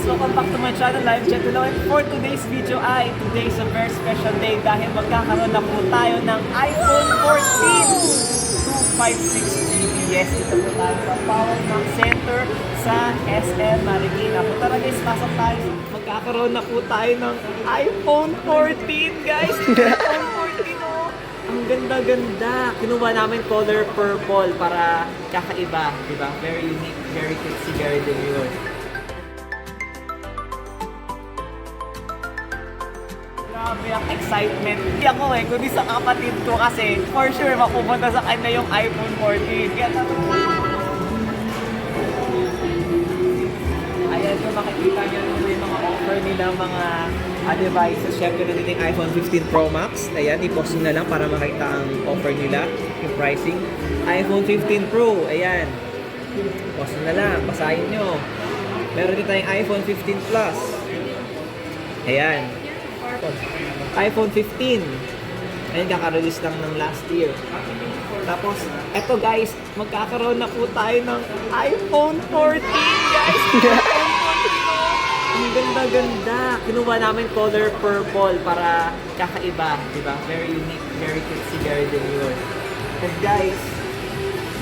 guys! Welcome back to my channel, Live Chat Hello. And for today's video ay, today is a very special day dahil magkakaroon na po tayo ng iPhone 14 256 GB. Yes, dito po tayo sa Power Mac Center sa SM Marikina. Punta na guys, pasok tayo. Magkakaroon na po tayo ng iPhone 14 guys! iPhone 14 oh! Ang ganda-ganda. Kinuha namin color purple para kakaiba, di ba? Very unique, very cutesy, very demure. Grabe ang excitement. Hindi ako eh, kundi sa kapatid ko kasi for sure mapupunta sa kanya yung iPhone 14. Kaya Ayan yung makikita nung yung mga offer nila mga uh, devices. Siyempre na yung iPhone 15 Pro Max. Ayan, i-post nyo na lang para makita ang offer nila, yung pricing. iPhone 15 Pro, ayan. Post nyo na lang, basahin nyo. Meron din tayong iPhone 15 Plus. Ayan. iPhone 15. Ayan, kaka-release lang ng last year. Tapos, eto guys, magkakaroon na po tayo ng iPhone 14, guys! iPhone 14, oh! Ang ganda-ganda. Kinuha namin color purple para kakaiba, di ba? Very unique, very cutesy, very demure. And guys,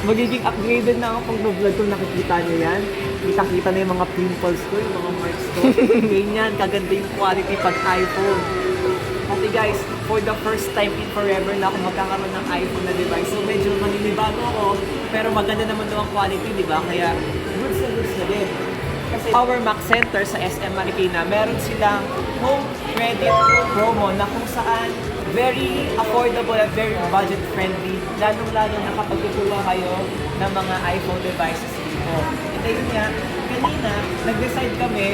magiging upgraded na ako pag vlog kung nakikita nyo yan. Kita-kita na yung mga pimples ko, yung mga marks ko. Ganyan, kaganda yung quality pag iPhone. Pati guys, for the first time in forever na ako magkakaroon ng iPhone na device. So medyo maninibago ako, pero maganda naman daw ang quality, di ba? Kaya goods na goods na din. Kasi Power Mac Center sa SM Marikina, meron silang home credit promo na kung saan very affordable at very budget friendly, lalong-lalo na kapag kukuha kayo ng mga iPhone devices dito. And ayun nga, kanina, nag-decide kami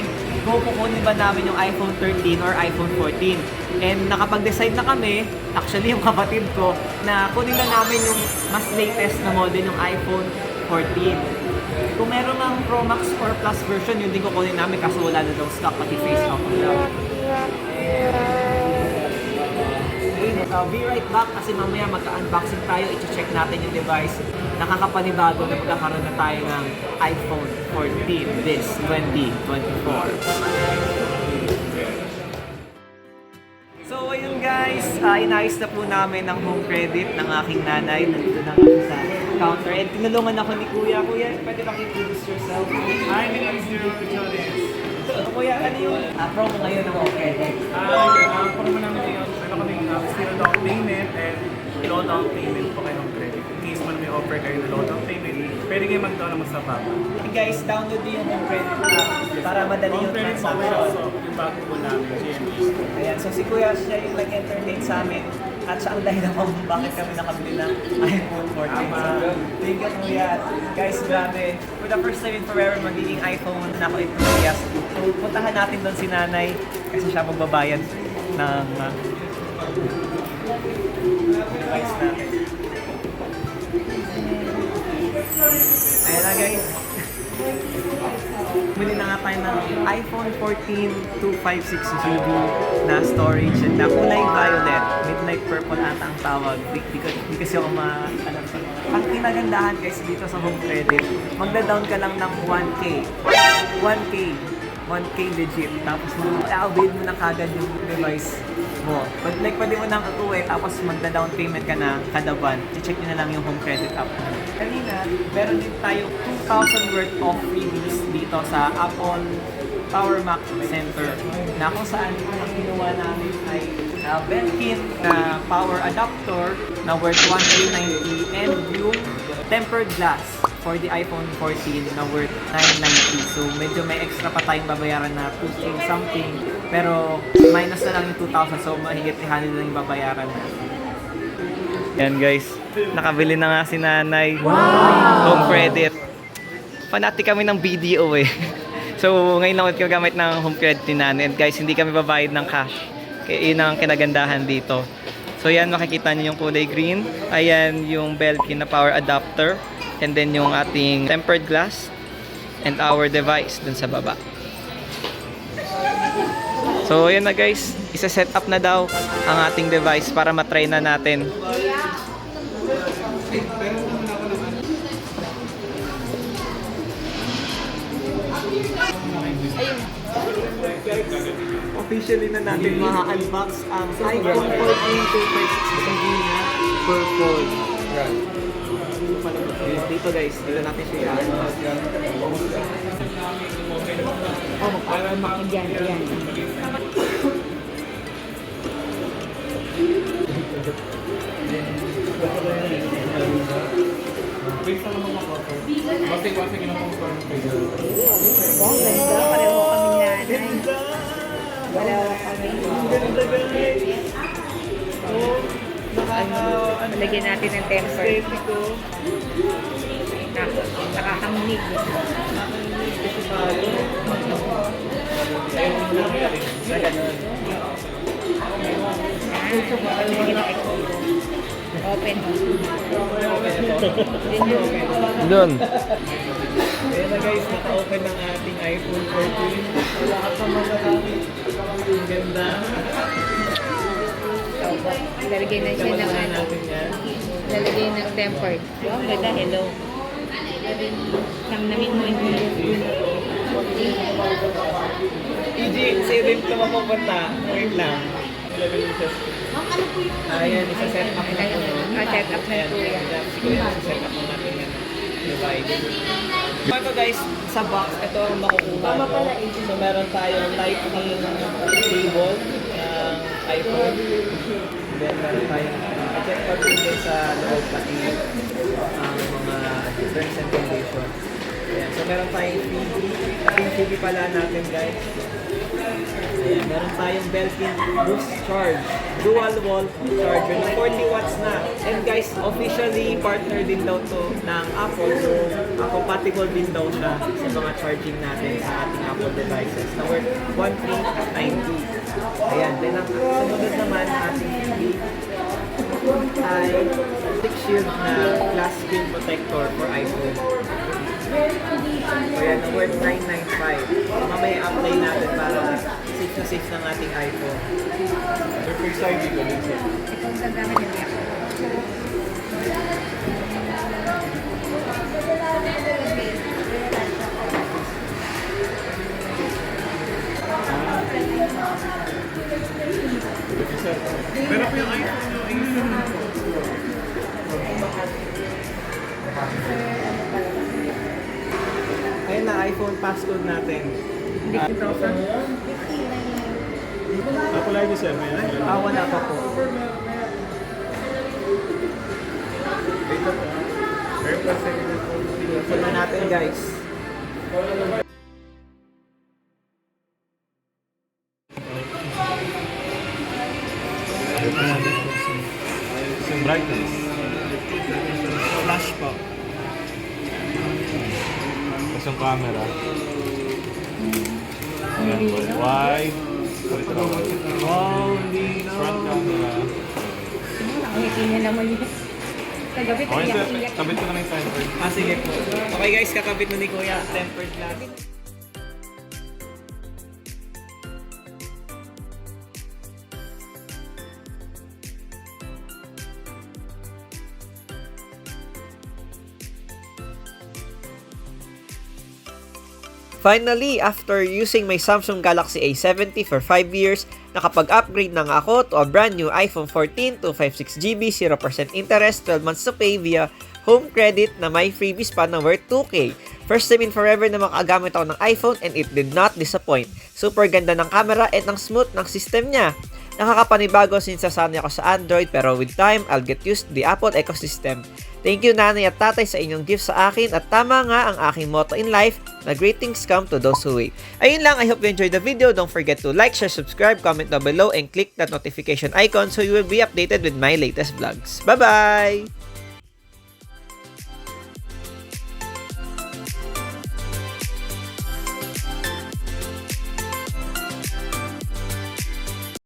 kung kukunin ba namin yung iPhone 13 or iPhone 14. And nakapag-decide na kami, actually yung kapatid ko, na kunin na namin yung mas latest na model yung iPhone 14. Kung meron ng Pro Max or Plus version, yun din kukunin namin kasi wala na daw stock, pati face off lang. I'll be right back kasi mamaya magka-unboxing tayo, i-check natin yung device. Nakakapanibago na magkakaroon na tayo ng iPhone 14 this 2024. So ayun guys, uh, inayos na po namin ng home credit ng aking nanay. Nandito na kami sa counter. And tinulungan ako ni Kuya. Kuya, pwede ba introduce yourself? Hi, my name is Zero Jones. So, Kuya, ano yung uh, promo ngayon ng credit? Ah, uh, promo namin ngayon, meron kami uh, zero down payment and low down payment po kayo ng credit. In case man may offer kayo na low down payment, pwede kayo mag-down naman sa baba. Hey guys, download din yung home credit app para madali yung credit po transaction. also, yung bago po namin, GME. Ayan, so si Kuya siya yung nag-entertain sa amin at siya ang dahilan kung bakit kami nakabili ng iPhone 14. So, thank you Kuya. Guys, grabe. For the first time in forever, magiging iPhone na ako enthusiast. So, puntahan natin doon si Nanay kasi siya magbabayad ng uh, device natin. Ayan na guys. Bili na nga tayo ng iPhone 14 256 GB na storage and na kulay violet. Purple ata ang tawag. Di, di, ko- kasi ako ma... Alam ko. Ang kinagandahan guys dito sa home credit, magda-down ka lang ng 1K. 1K. 1K legit. Tapos i-avail mo na kagad yung device mo. Pag like pwede mo nang akuwi, tapos magda-down payment ka na kada buwan, i-check nyo na lang yung home credit app. Kanina, meron din tayo 2,000 worth of freebies dito sa Apple Power Mac Center na kung saan ang kinuha namin ay uh, Belkin na power adapter na worth 1,390 and yung tempered glass for the iPhone 14 na worth 990. So medyo may extra pa tayong babayaran na 2K something. Pero minus na lang yung 2,000 so mahigit 300 na yung babayaran na. Yan guys, nakabili na nga si nanay. Home credit. Fanati kami ng BDO eh. So ngayon lang ulit kami gamit ng home credit ni nanay. And guys, hindi kami babayad ng cash. Yun ang kinagandahan dito. So yan, makikita niyo yung kulay green. Ayan yung Belkin na power adapter. And then yung ating tempered glass. And our device dun sa baba. So yun na guys, isa-set up na daw ang ating device para matry na natin. Officially na natin ma-unbox ang iPhone 14 256 na purple. Dito guys, dito natin siya. Oh, para makidyan yan. Wait lang naman ako. Basta-basta kinakonfirm ko yun. Oh, ganda. Pareho kami nanay. Pareho kami. Ganda! Oh, nakaka... ano, Lagyan natin ng. Esthetiko. Nak nakakamunig. Kasi palo. Ayun lang natin. Na ganun. Open. Doon. Na guys, naka-open ng ating iPhone 14. Lahat ng mga gamit. Ang ganda. Lalagyan na siya ng ano. Lalagyan ng tempered. Wow, ang ganda. Hello. Namnamin mo yung EG, sa'yo din ito mapupunta. Wait lang. Ayan, isa-set up na po. Ah, set up na po yan. Siguro isa-set up na natin. Divide. Ito guys, sa box, ito ang makukuha nyo. So meron tayong lightning cable ng iPhone. Then meron tayong check card din sa loob pati ang mga terms and conditions. Ayan. So meron tayong TV. Yung TV pala natin guys. Ayan, meron tayong Belkin Boost Charge. Dual wall charger na 40 watts na. Guys, officially partner din daw to ng Apple. So, uh, compatible din daw siya sa mga charging natin sa ating Apple devices na worth 1392. Ayan, then ang sumunod naman ating TV ay thick shield na glass screen protector for iPhone. So yan, worth 995. So, mamaya apply natin para safe na safe ng ating iPhone. For side ko din siya. Itong ganda na niya. Pero po yung iPhone nyo, ayun na, iPhone passcode natin. Ah, Ako lang yung sir, ah, wala pa po. Na natin guys. Yung brightness. Flash po. Tapos camera. Ayan, wide. Hindi na. Front camera. Niya naman yun. Kagabi, Okay, sir. iyak-iyak. Kabit ko na yung timer. Ah, sige po. Okay guys, kakabit na ni Kuya. Tempered natin. Finally, after using my Samsung Galaxy A70 for 5 years, nakapag-upgrade na nga ako to a brand new iPhone 14 256GB, 0% interest, 12 months to pay via home credit na may freebies pa na worth 2K. First time in forever na makagamit ako ng iPhone and it did not disappoint. Super ganda ng camera at ang smooth ng system niya. Nakakapanibago since sasanay ako sa Android pero with time, I'll get used the Apple ecosystem. Thank you nanay at tatay sa inyong gift sa akin at tama nga ang aking motto in life na great things come to those who wait. Ayun lang, I hope you enjoyed the video. Don't forget to like, share, subscribe, comment down below and click that notification icon so you will be updated with my latest vlogs. Bye-bye!